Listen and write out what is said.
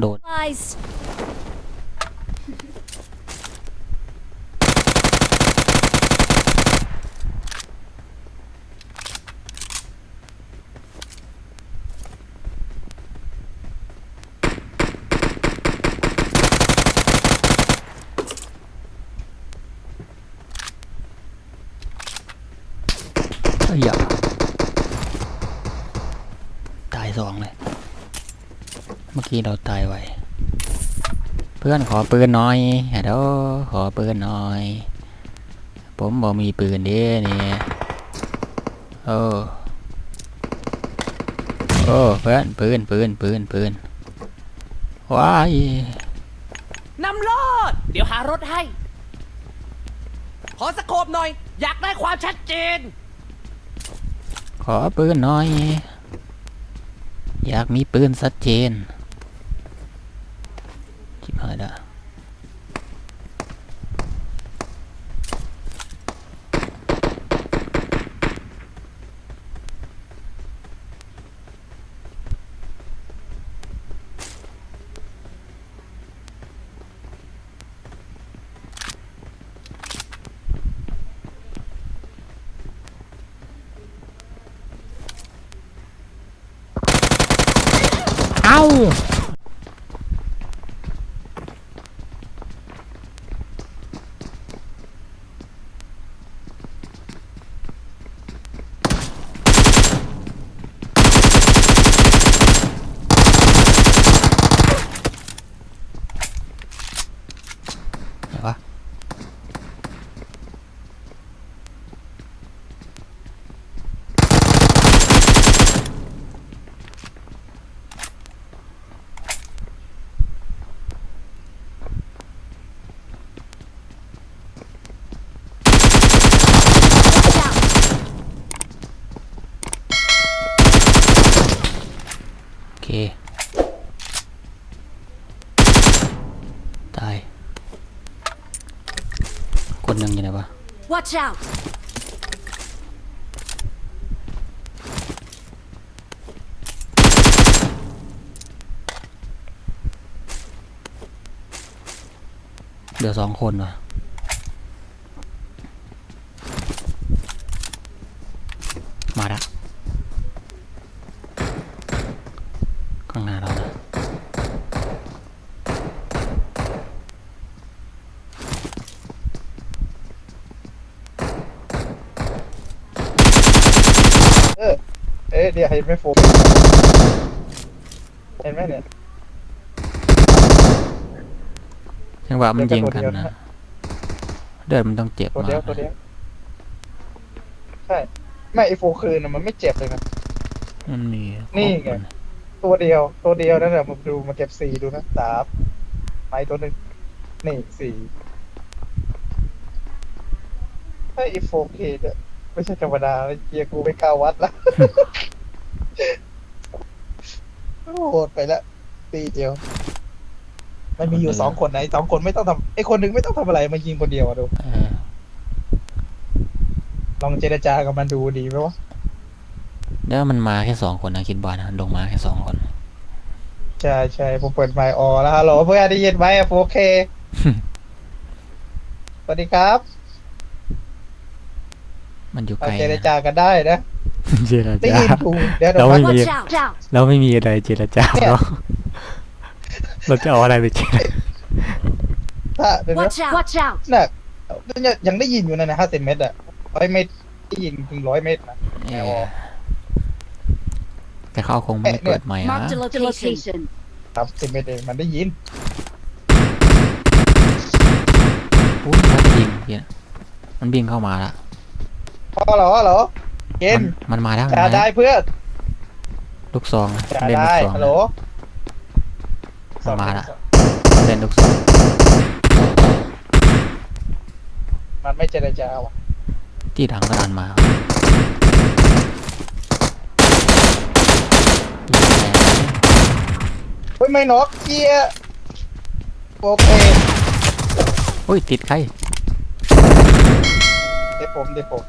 โดด Supplies. เอ้ยอย่าตายสองเลย เมื่อกี้เราตายไวเพื่อนขอปืนหน่อยฮัลโหลขอปืนหน่อย ผมบอกมีปืนเด้เนี่ยโอ้โอ้เพื่อนปืนปืนปืนปืนว้ายนำรอด เดี๋ยวหารถให้ ขอสโคบหน่อย อยากได้ความชัดเจน ขอปืนหน่อย อยากมีปืนชัดเจน ชิบหายละ เอ้า ไหนวะ Watch out. โอ เคตายคนหนึ่งอยู่ไหนวะ Watch out. เดี๋ยวสองคนว่ะมาละข้างหน้าเรานะ เออเอ๊ะเดี๋ยวเห็นไหมโฟมเห็นไหมเนี่ยจังหวะมันเดี๋ยิยวงก็กันตัวเดียวนะนะเดินมันต้องเจ็บตัวมาเดียวกตัวเดียนะวใช่ ไม่ไอโฟคืนน่ะมันไม่เจ็บเลยนะมันมีนี่ไงตัวเดียวตัวเดียวนั่นแหละผมดูมาเก็บสี่ดูนะสามไปตัวหนึ่งนี่สี่ถ้าไอโฟเคเนี่ยไม่ใช่ธรรมดาเลยเกียร์กูไม่กล้าวัดละ โหดไปละตีเดียว มันมีอยู่สองคนไหนสองคนไม่ต้องทำไอคนหนึ่งไม่ต้องทำอะไรมายิงคนเดียวอะดู เออลองเจรจากับมันดูดีไหมวะ แล้วมันมาแค่สองคนนะคิดว่านะลงมาแค่สองคน ใช่ใช่ผมเปิดไมค์ออแล้วฮัลโหลเพื่อนได้ยินไหมโอเค สวัสดีครับ มันอยู่มาไกลเจรนะจากันได้นะ เจรได้จา ยินกูเดี๋ยวเดี๋ยเราวไม่พักมี Watch out. out. เราไม่มีอะไรเจรจาเนี่ยเนาะเราจะเอาอะไรไปเจรถ้าเดี๋ยวนะ Watch out. Watch out. น่ะยังยังได้ยินอยู่นะนะห้าสิบเมตรอะร้อยเมตรได้ยินถึงร้อยเมตรนะ เออแต่เขาคงไม่ได้เปิดใหม่นะ Marked a location. สามสิบเมตรเองมันได้ยินอุ้ยมันยิงเหี้ยมันบิงเข้ามาละพอเหรอเหรอ เกมัณนฑ์มันมาแล้วจ่ามันมาได้แล้วเพื่อนลูกซองนะจ่าเล่นลูได้กซองฮัลโหลมันมาละเล่นลูกซองมันไม่เจรจาวะที่หลังก็ดันมาเฮ้ยไม่น็อกเกียร์โอเคอุ้ยติดใครเดี๋ยวผมเดี๋ยวผม